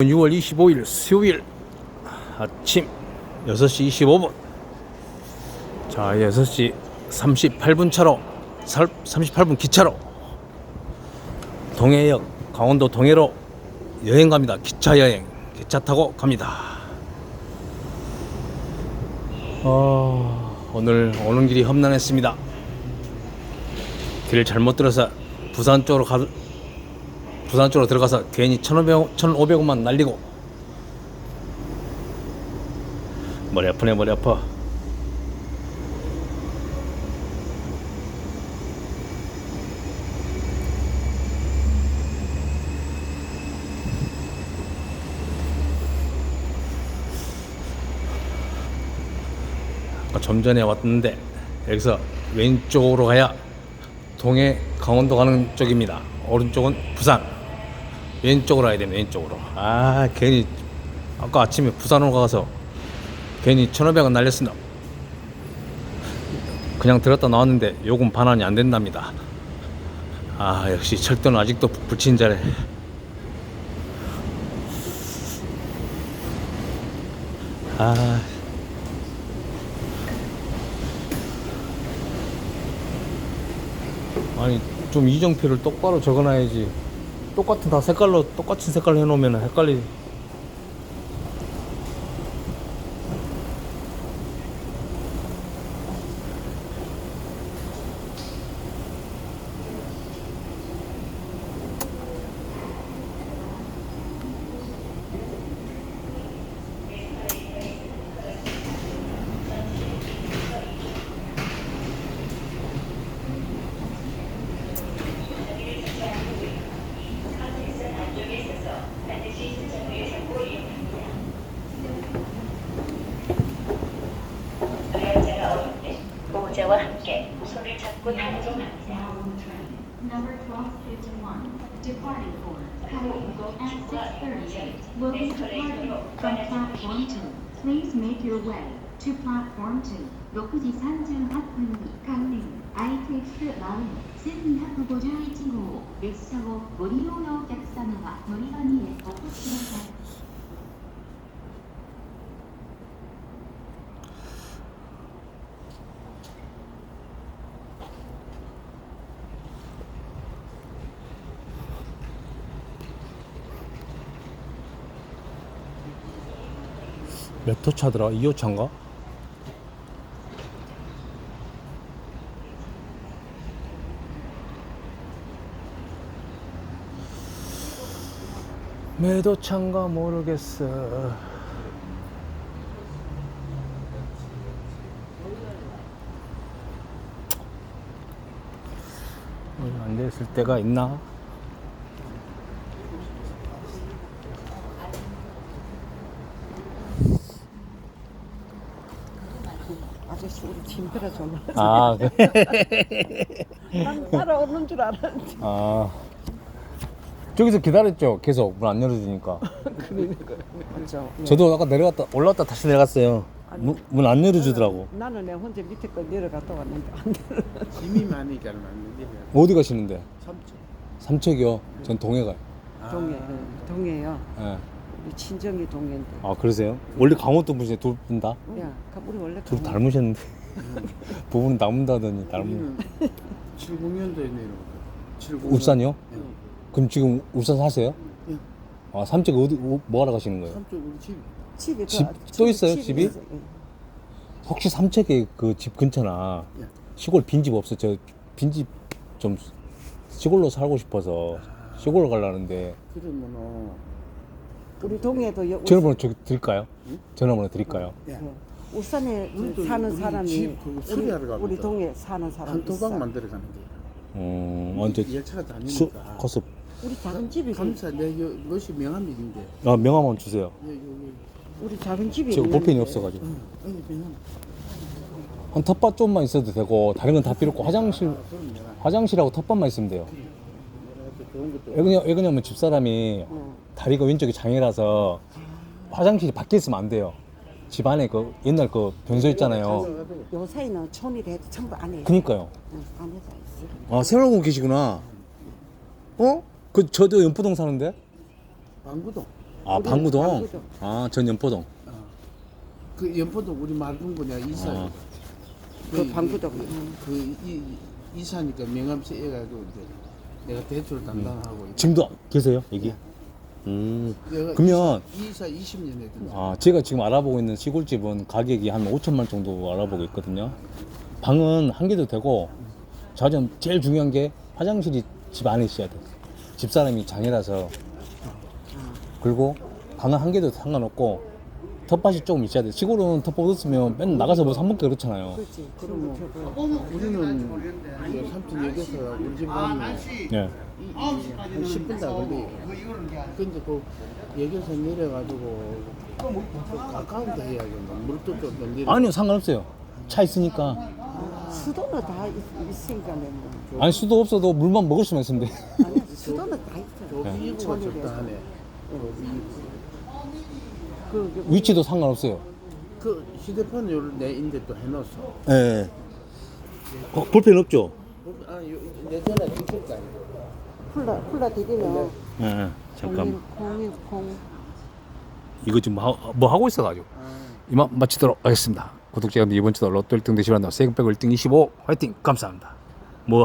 6월 25일 수요일 아침 6시 25분. 자 6시 38분 차로 38분 기차로 동해역 강원도 동해로 여행 갑니다. 기차 여행. 기차 타고 갑니다. 어, 오늘 오는 길이 험난했습니다. 길 잘못 들어서 부산 쪽으로 가, 부산 쪽으로 들어가서 괜히 1,500원, 1,500원만 날리고 머리 아프네 머리 아파 아까 좀 전에 왔는데 여기서 왼쪽으로 가야 동해 강원도 가는 쪽입니다. 오른쪽은 부산. 왼쪽으로 가야 됩니다. 왼쪽으로. 아 괜히 아까 아침에 부산으로 가서 괜히 1,500원 날렸습니다. 그냥 들었다 나왔는데 요금 반환이 안 된답니다. 아 역시 철도는 아직도 불친절해. 아. 아니 좀 이정표를 똑바로 적어놔야지 똑같은 다 색깔로 똑같은 색깔로 해놓으면 헷갈리 は発見、恐れ着く誕生なんです。Number 1251, departing for Kaogo at 638. Will be departing from platform 2. Please make your way to platform 2. 6時38分に関連 ITX バウン1251号列車をご利用のお客様は乗り場にお越しください。 몇 호 차더라? 2호 차인가? 매도 차인가 모르겠어. 안 됐을 때가 있나? 짐들어 전화 아, 그- 난 따라오는 줄 알았는데 아. 저기서 기다렸죠. 계속 문 안 열어주니까. 그죠 저도 아까 내려갔다 올라갔다 다시 내려갔어요. 문 안 열어주더라고. 나는 내 혼자 밑에 거 내려갔다 왔는데 안 들어 짐이 많이 잘 맞는데 어디 가시는데? 삼촌 삼척이요. 전 동해 가요. 동해 동해요 예. 우리 친정이 동해인데 아 그러세요? 원래 강원도 분이세요 두분 다? 야 가- 우리 원래 둘 닮으셨는데 부부는 닮는다더니 닮은. 우리는 70년도에 내려오고 70년 울산이요? 네. 그럼 지금 울산 사세요? 예. 아 삼척 어디 뭐- 뭐 하러 가시는 거예요? 삼촌 우리 집 집이 집 더- 또 있어요, 집이? 있어요. 예. 혹시 삼척에 그 집 근처나 예. 시골 빈집 없어? 저 빈집 좀 시골로 살고 싶어서 시골로 가려는데 그러면은 우리 동해도 여- 전화번호 저기 드릴까요? 응? 전화번호 드릴까요? 야, 예. 울산에 우리도 사는 우리 사람이 집 그거 우리, 수리하러 우리. 동해 사는 사람 한 있어 토방 만들어 가는 게 음, 완전 열차가 수, 다니니까 커스. 우리 작은 집이 감사 내 여- 이것이 명함일인데 아, 명함 한번 주세요. 여기 우리 작은 집이 제가 있는데 볼펜이 없어가지고. 여기 명함 한 텃밭 좀만 있어도 되고, 다른 건 다 필요 없고, 화장실, 그럼 내가 화장실하고 텃밭만 있으면 돼요. 좋은 것도 왜 그냥, 왜 그러냐면 집사람이 어. 다리가 왼쪽이 장애라서 화장실이 밖에 있으면 안 돼요. 집 안에 그 옛날 그 변소 있잖아요. 요 사이는 촌이라 해도 전부 안에 그니까요. 응, 안에서 있어 아, 생활고 계시구나. 어? 그, 저도 연포동 사는데? 방구동 아 우리 방구동. 방구동. 아 전 연포동. 그 연포도 우리 맑은 거냐 이사. 아. 그 방구동. 음. 그이 이사니까 명함세 해가지고 이제 내가 대출 담당하고 있고. 지금도 계세요 여기? 음. 내가 그러면 이사, 이사 20년 했거든. 아 제가 지금 알아보고 있는 시골집은 가격이 한 5천만 원 정도 알아보고 있거든요. 방은 한 개도 되고 자전 제일 중요한 게 화장실이 집 안에 있어야 돼. 집사람이 장애라서 그리고 방은 한 개도 상관없고 텃밭이 조금 있어야 돼. 시골은 텃밭 없으면 맨날 나가서 뭐 사 먹기 그렇잖아요. 그렇지. 그럼 뭐 그럼 우리는 이제 삼촌 여기서 우리 집 가면 예. 한 10분 다 걸려요. 근데 그 여기서 내려가지고 가까운데 해야겠네. 물도 좀 내려. 아니요 상관없어요. 차 있으니까. 수도는 다 있, 있으니까 뭐. 아니 수도 없어도 물만 먹을 수만 있으면 돼. 아니 수도는 다 있어. 조비구가 적당하네. 그, 그 위치도 상관없어요. 그 휴대폰 요내 인데 또 해놨어. 예. 어, 볼펜 없죠? 아, 요, 내 전화 주실 거 아니야? 콜라 콜라 드리면 예. 예. 잠깐. 010 이거 지금 뭐, 하- 뭐 하고 있어가지고 이만 마치도록 하겠습니다. 구독자 여러분 이번 주도 로또 1등 되시란다 세금백 1등 25 화이팅 감사합니다. 뭐